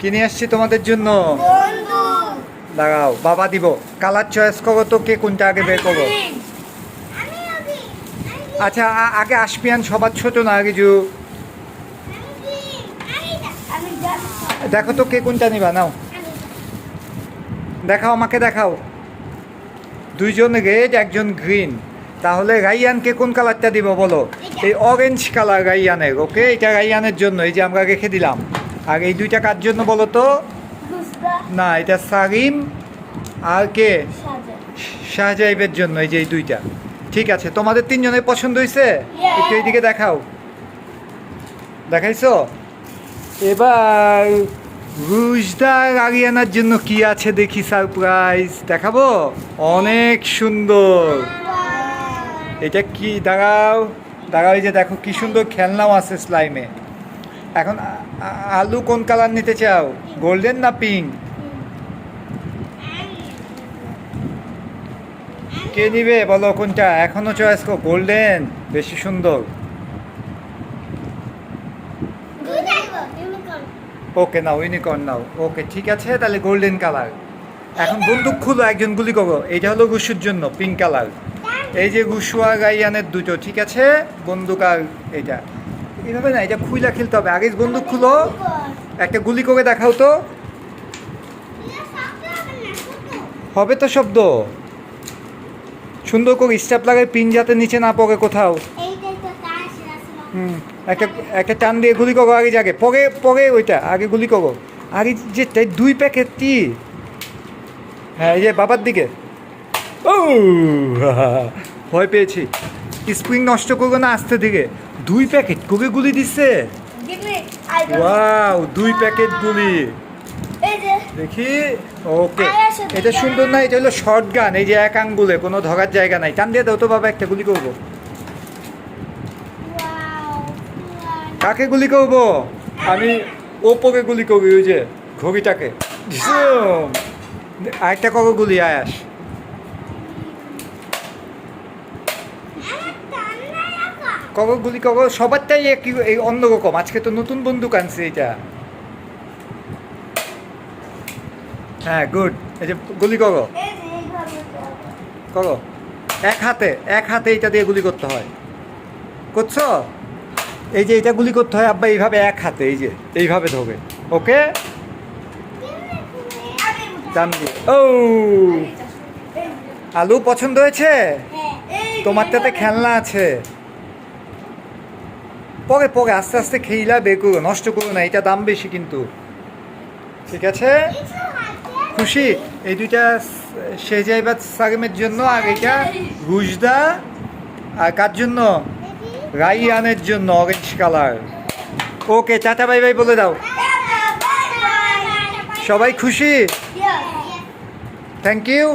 কিনে আসছি তোমাদের জন্য? দাঁড়াও, বাবা দিব। কালার চয়েস করো তো, কে কোনটা আগে বের আগে আচ্ছা আগে আসপিয়ান সবার ছোট না কিছু দেখো তো, কে কোনটা নিবা, নাও। দেখাও, আমাকে দেখাও। দুইজন রেড একজন গ্রিন তাহলে রাইয়ানকে কোন কালারটা দিব, বলো? এই অরেঞ্জ কালার রাইয়ানের ওকে এটা রাইয়ানের জন্য, এই যে আমরা রেখে দিলাম। আর এই দুইটা কার জন্য বলো তো? না এটা সারিম আর কে? শাহজাইবের জন্য এই যে এই দুইটা। ঠিক আছে তোমাদের তিনজনের পছন্দ হয়েছে. একটু এইদিকে দেখাও। দেখাইছো? এবার রুশদার আরিয়ানার জন্য কি আছে দেখি সারপ্রাইজ দেখাবো? অনেক সুন্দর। এটা কি? দাঁড়াও। দাঁড়াও এই যে দেখো কি সুন্দর খেলনাও আছে স্লাইমে। এখন আলু কোন কালার নিতে চাও? গোল্ডেন না পিঙ্ক কে নিবে? বলো কোনটা। এখনও চয়েস কো। গোল্ডেন বেশি সুন্দর। ওকে নাও ইউনিকর্ন নাও। ওকে ঠিক আছে, তাহলে গোল্ডেন কালার এখন বন্দুক খুলো, একজন গুলি করো। এটা হলো গুসুর জন্য পিঙ্ক কালার এই যে গুসু আর গাইয়ানের দুটো, ঠিক আছে? বন্দুক আর এটা এইভাবে না এটা খুইলা খেলতে হবে আগে বন্দুক খুলো একটা গুলি করে দেখাও তো হবে তো শব্দ সুন্দর করে স্টাপ লাগায় পিন যাতে নিচে না পড়ে কোথাও হুম একটা একটা টান দিয়ে গুলি করো আগে যাকে পরে পরে ওইটা আগে গুলি করো আগে যে দুই প্যাকেট কি হ্যাঁ এই যে বাবার দিকে ও ভয় পেয়েছি স্প্রিং নষ্ট করব না আস্তে দিকে দুই প্যাকেট করে গুলি দিচ্ছে ওয়াও দুই প্যাকেট গুলি। দেখি ওকে। এটা সুন্দর না এটা হলো শর্ট গান এই যে এক আঙ্গুলে কোনো ধরার জায়গা নাই। টান দিয়ে দাও তো বাবা একটা গুলি করব। কাকে গুলি করব? আমি ওপোকে গুলি করি ওই যে ঘড়িটাকে। আরেকটা করো গুলি আয়াস। করো গুলি করো সবারটাই একই, এই অন্যরকম আজকে তো নতুন বন্দুক আনছে এটা। হ্যাঁ গুড এই যে গুলি করো। করো। এক হাতে এক হাতে এটা দিয়ে গুলি করতে হয়। করছ? এই যে এটা গুলি করতে হয়, আব্বা, এইভাবে এক হাতে, এই যে, এইভাবে ধরবে। ওকে? দাম ও! আলু, পছন্দ হয়েছে? হ্যাঁ তোমারটাতে খেলনা আছে। পরে পরে আস্তে আস্তে খেইলা বের করো নষ্ট করো না এটা দাম বেশি কিন্তু। ঠিক আছে? খুশি? এই দুইটা শেজাইবাদ সাগেমের জন্য আর এটা গুজদা আর কার জন্য? রাইয়ানের জন্য orange colour okay tata bye bye বলে দাও। সবাই খুশি? Thank you